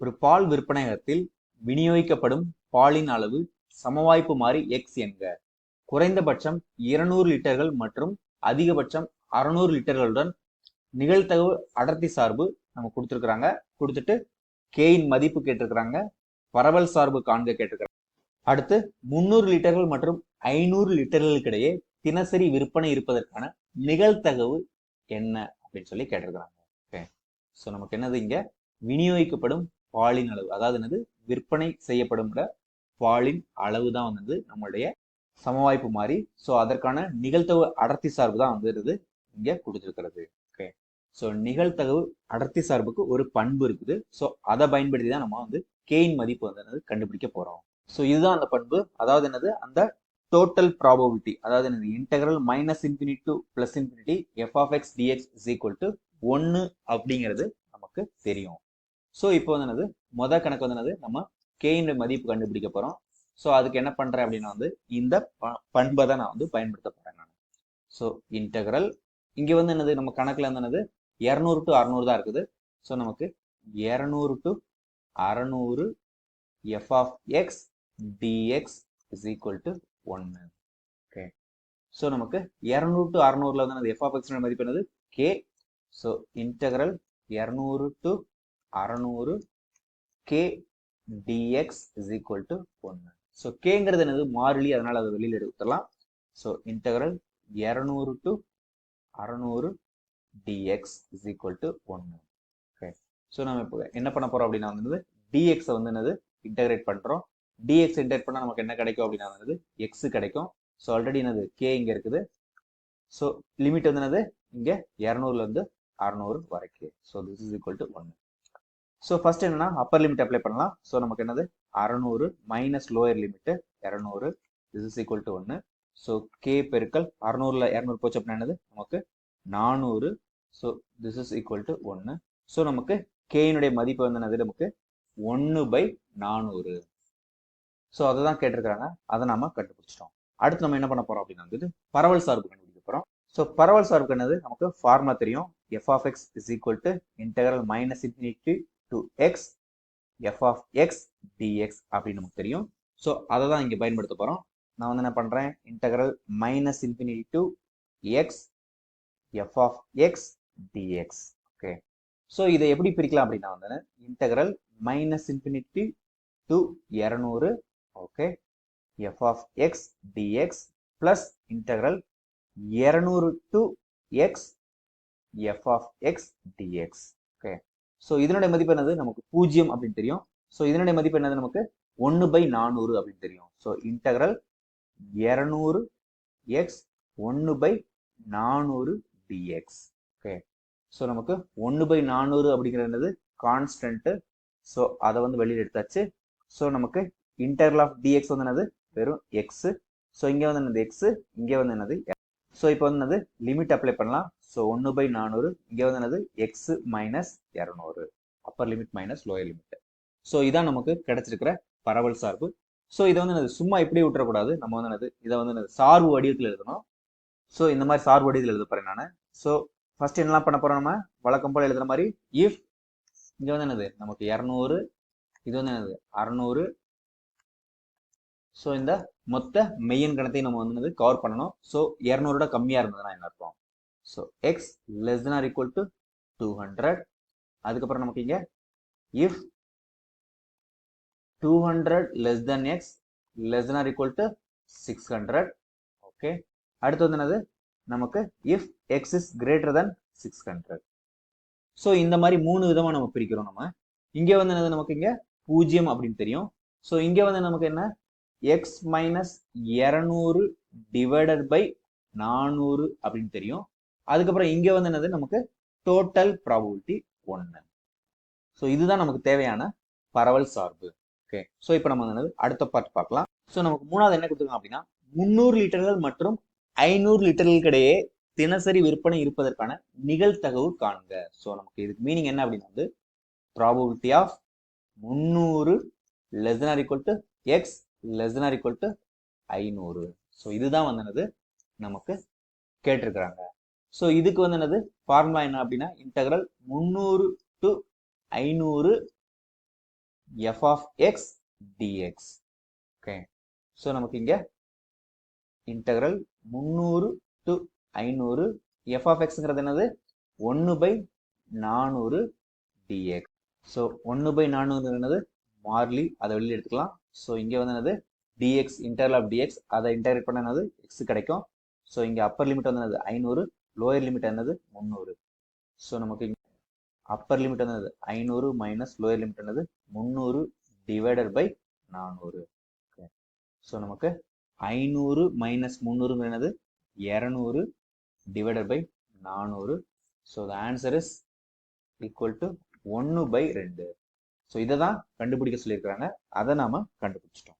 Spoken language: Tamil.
ஒரு பால் விற்பனையகத்தில் விநியோகிக்கப்படும் பாலின் அளவு சமவாய்ப்பு மாறி எக்ஸ் என்க. குறைந்தபட்சம் இருநூறு லிட்டர்கள் மற்றும் அதிகபட்சம் அறுநூறு லிட்டர்களுடன் நிகழ்த்தகவு அடர்த்தி சார்பு நம்ம கொடுத்துருக்குறாங்க. கொடுத்துட்டு கேயின் மதிப்பு கேட்டிருக்கிறாங்க. பரவல் சார்பு காண்க கேட்டிருக்கிறாங்க. அடுத்து முந்நூறு லிட்டர்கள் மற்றும் ஐநூறு லிட்டர்களுக்கிடையே தினசரி விற்பனை இருப்பதற்கான நிகழ்த்தகவு என்ன அப்படின்னு சொல்லி கேட்டிருக்கிறாங்க. ஓகே ஸோ நமக்கு என்னது இங்க? விநியோகிக்கப்படும் பாலின் அளவு. அதாவது என்னது? விற்பனை செய்யப்படும் பாலின் அளவு தான் வந்து நம்மளுடைய சமவாய்ப்பு மாறி. ஸோ அதற்கான நிகழ்தகவு அடர்த்தி சார்பு தான் வந்துருது இங்கே கொடுத்துருக்கிறது. ஓகே ஸோ நிகழ்த்தகவு அடர்த்தி சார்புக்கு ஒரு பண்பு இருக்குது. ஸோ அதை பயன்படுத்தி தான் நம்ம வந்து கேயின் மதிப்பு வந்து என்னது? கண்டுபிடிக்க போகிறோம் ஸோ இதுதான் அந்த பண்பு. அதாவது என்னது? அந்த டோட்டல் ப்ராபபிலிட்டி அதாவது என்னது? Integral minus infinite to plus infinity F of X D X is equal to ஒன்று அப்படிங்கிறது நமக்கு தெரியும். ஸோ இப்போ வந்து என்னது? மொதல் கணக்கு வந்து என்னது? நம்ம கேயின் மதிப்பு கண்டுபிடிக்க போகிறோம் ஸோ அதுக்கு என்ன பண்ணுறேன் அப்படின்னா வந்து இந்த ப- பண்பை தான் நான் வந்து பயன்படுத்த போகிறேன் நான். ஸோ இன்டகரல் இங்கே வந்து என்னது? நம்ம கணக்கில் வந்து என்னது? இரநூறு டு அறநூறு தான் இருக்குது. ஸோ நமக்கு இரநூறு டு அறநூறு F of X D X is equal to ஒன்று ஓகே ஸோ நமக்கு இரநூறு டு அறநூறுல வந்து என்னது? எஃப் ஆஃப் எக்ஸ் மதிப்பு என்னது? கே ஸோ இன்டகரல் இரநூறு டு அறநூறு K D X is equal to ஒன்று ஸோ கேங்கிறது என்னது? மாறிலி. அதனால் அதை வெளியில் எடுத்துடலாம். ஸோ இன்டகரல் இரநூறு டு அறநூறு D X is equal to ஒன்று ஓகே ஸோ நம்ம இப்போ என்ன பண்ண போகிறோம் அப்படின்னா வந்து டிஎக்ஸை வந்து என்னது? இன்டகிரேட் பண்ணுறோம் டிஎக்ஸ் இன்டகிரேட் பண்ணால் நமக்கு என்ன கிடைக்கும் அப்படின்னா வந்து எக்ஸு கிடைக்கும். ஸோ ஆல்ரெடி என்னது? கே இங்கே இருக்குது. ஸோ லிமிட் வந்து என்னது? இங்கே இரநூறுலேருந்து அறநூறு வரைக்கும். So this is equal to ஒன்று ஸோ ஃபர்ஸ்ட் என்னன்னா அப்பர் லிமிட் அப்ளை பண்ணலாம். ஸோ நமக்கு என்னது? அறநூறு மைனஸ் லோயர் லிமிட்டு இரநூறு. திஸ் இஸ் ஈக்குவல் டு ஒன்று ஸோ கே பெருக்கல் அறநூறுல இரநூறு போச்சு அப்படின்னா என்னது? நமக்கு நானூறு. So this is equal to ஒன்று ஸோ நமக்கு கேயினுடைய மதிப்பு வந்து என்னது? நமக்கு ஒன்று பை நானூறு. ஸோ அதை தான் கேட்டிருக்கிறாங்க. அதை நாம கண்டுபிடிச்சிட்டோம். அடுத்து நம்ம என்ன பண்ண போறோம் அப்படின்னா வந்து பரவல் சார்பு கண்டுபிடிக்க போறோம். ஸோ பரவல் சார்புக்கு என்னது? நமக்கு ஃபார்முலா தெரியும். F of X is equal to integral minus infinity to X F of X D X அப்படின்னு நமக்கு தெரியும். ஸோ அதை தான் இங்கே பயன்படுத்த போகிறோம் நான் வந்து என்ன பண்ணுறேன் integral minus infinity to X F of X D X okay so இதை எப்படி பிரிக்கலாம் அப்படின்னா வந்து இன்டகரல் மைனஸ் இன்ஃபினிட்டி டு இரநூறு. Okay F of X D X plus integral இரநூறு to X F of X D X okay so இதனுடைய மதிப்பு என்னது? நமக்கு பூஜ்ஜியம் அப்படின்னு தெரியும். ஸோ இதனுடைய மதிப்பு என்னது நமக்கு? ஒன்று பை நானூறு அப்படின்னு தெரியும். ஸோ இன்டகரல் இரநூறு எக்ஸ் ஒன்று பை நானூறு டிஎக்ஸ் ஓகே ஸோ நமக்கு ஒன்று பை நானூறு அப்படிங்கிறது என்னது? கான்ஸ்டன்ட்டு ஸோ அதை வந்து வெளியில் எடுத்தாச்சு. ஸோ நமக்கு இன்டர்வல் ஆஃப் டிஎக்ஸ் வந்து என்னது? வெறும் எக்ஸ் ஸோ இங்கே வந்து என்னது? எக்ஸ் இங்கே வந்து என்னது? ஸோ இப்போ வந்து என்னது? லிமிட் அப்ளை பண்ணலாம். ஸோ ஒன்று பை நானூறு. இங்கே வந்து என்னது? எக்ஸ் மைனஸ் இரநூறு. Upper limit minus lower limit so இதான் நமக்கு கிடைச்சிருக்கிற பரவல் சார்பு. ஸோ இதை வந்து என்னது? சும்மா இப்படி விட்டுறக்கூடாது. நம்ம வந்து என்னது? இதை வந்து என்னது? சார்பு வடிவத்தில் எழுதணும். ஸோ இந்த மாதிரி சார்பு வடிவத்தில் எழுத போகிறேன் நான். ஸோ ஃபர்ஸ்ட் என்னலாம் பண்ண போகிறோம் நம்ம? வழக்கம் போல் எழுதுற மாதிரி இஃப் இங்கே வந்து என்னது? நமக்கு இரநூறு. இது வந்து என்னது? அறநூறு. ஸோ இந்த மொத்த மெய்யன் கணத்தையும் நம்ம வந்து கவர் பண்ணணும். ஸோ இரநூறோட கம்மியா இருந்ததுன்னா என்ன அர்த்தம்? So X less than or equal to two hundred அதுக்கப்புறம் நமக்கு இங்க if two hundred less than X less than or equal to six hundred okay அடுத்து வந்து என்னது? நமக்கு if X is greater than six hundred so இந்த மாதிரி மூணு விதமாக நம்ம பிரிக்கிறோம் நம்ம. இங்கே வந்து என்னது நமக்கு இங்கே? பூஜ்ஜியம் அப்படின்னு தெரியும். ஸோ இங்கே வந்து நமக்கு என்ன? எக்ஸ் மைனஸ் இரநூறு டிவைடட் பை நானூறு அப்படின்னு தெரியும். அதுக்கப்புறம் இங்கே வந்து என்னது? நமக்கு டோட்டல் ப்ராபபிலிட்டி ஒன்று ஸோ இதுதான் நமக்கு தேவையான பரவல் சார்பு. ஓகே ஸோ இப்போ நம்ம வந்து என்னது அடுத்த பார்ட் பார்க்கலாம். ஸோ நமக்கு மூணாவது என்ன கொடுத்துருக்கோம் அப்படின்னா முந்நூறு லிட்டர்கள் மற்றும் ஐநூறு லிட்டர்களுக்கிடையே தினசரி விற்பனை இருப்பதற்கான நிகழ்தகவு காண்க. ஸோ நமக்கு இதுக்கு மீனிங் என்ன அப்படின்னா வந்து ப்ராபபிலிட்டி ஆஃப் முந்நூறு less than or equal to X less than or equal to ஐநூறு. ஸோ இதுதான் வந்து என்னது? நமக்கு கேட்டிருக்கிறாங்க. ஸோ இதுக்கு வந்து என்னது? ஃபார்முலா என்ன அப்படின்னா இன்டகிரல் முந்நூறு டு ஐநூறு F of X D X okay so நமக்கு இங்க இன்டகிரல் முந்நூறு டு ஐநூறு எஃப் ஆஃப் எக்ஸ்ங்கிறது என்னது? ஒன்று பை நானூறு டிஎக்ஸ் ஸோ ஒன்று பை நானூறு என்னது? மார்லி அதை வெளியே எடுத்துக்கலாம். ஸோ இங்கே வந்து என்னது? D X interval of D X அதை இன்டகிரேட் பண்ண என்னது? எக்ஸ் கிடைக்கும். ஸோ இங்கே அப்பர் லிமிட் வந்து என்னது? ஐநூறு லோயர் லிமிட் என்னது? முந்நூறு. ஸோ நமக்கு அப்பர் லிமிட் என்னது? ஐநூறு மைனஸ் லோயர் லிமிட் என்னது? முந்நூறு டிவைடட் பை நானூறு. ஓகே ஸோ நமக்கு ஐநூறு மைனஸ் முந்நூறுங்கிற என்னது? இரநூறு டிவைடட் பை நானூறு. So the answer is equal to ஒன்று பை ரெண்டு. ஸோ இதை தான் கண்டுபிடிக்க சொல்லியிருக்கிறாங்க. அதை நாம கண்டுபிடிச்சிட்டோம்.